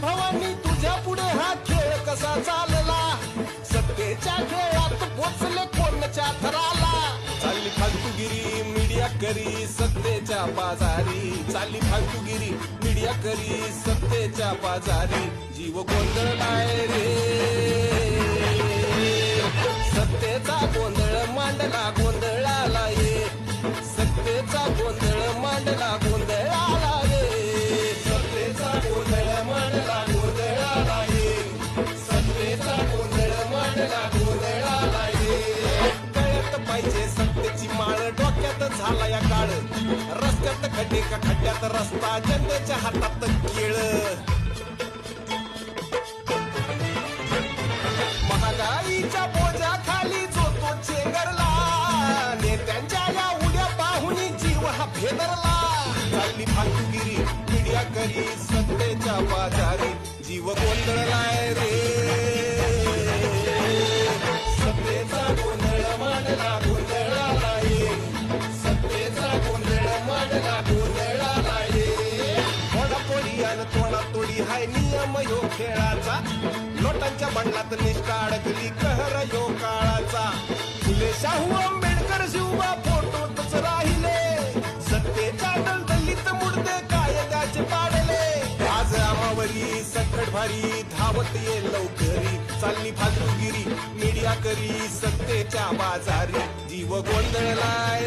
भवानी तुझ्या पुढे हा खेळ कसा चालला? सत्तेच्या खेळात पोचले कोणच्या थराला? चालली फालतूगिरी मीडिया करी सत्तेच्या बाजारी. चालली फालतूगिरी मीडिया करी सत्तेच्या बाजारी. जीव गोंधळलाय रे. सत्तेचा गोंधळ मांडला गोंधळाला ये. सत्तेचा गोंधळ मांडला पाहिजे. सत्तेची माळ डोक्यात झाला या काळ. रस्त्यात खड्डे का खड्ड्यात रस्ता जनतेच्या हातात केळ. महागाईच्या बोजा खाली जो तो चेंगरला. नेत्यांच्या या उड्या पाहुनी जीव हा फेदरला. चालली फालतूगिरी मीडिया करी सत्तेच्या बाजारी. जीव गोंधळलाय रे. नियम यो खेळाचा. नोटांच्या बंडलात निष्ठा अडकली कहर यो काळाचा. फुले शाहू आंबेडकर शिवबा फोटोतच राहिले. सत्तेच्या दलदलीत मुडदे कायद्याचे पाडले. आज आमावरी सकट भारी धावत ये लवकरी. चालली फालतूगिरी मीडिया करी सत्तेच्या बाजारी. जीव गोंधळलाय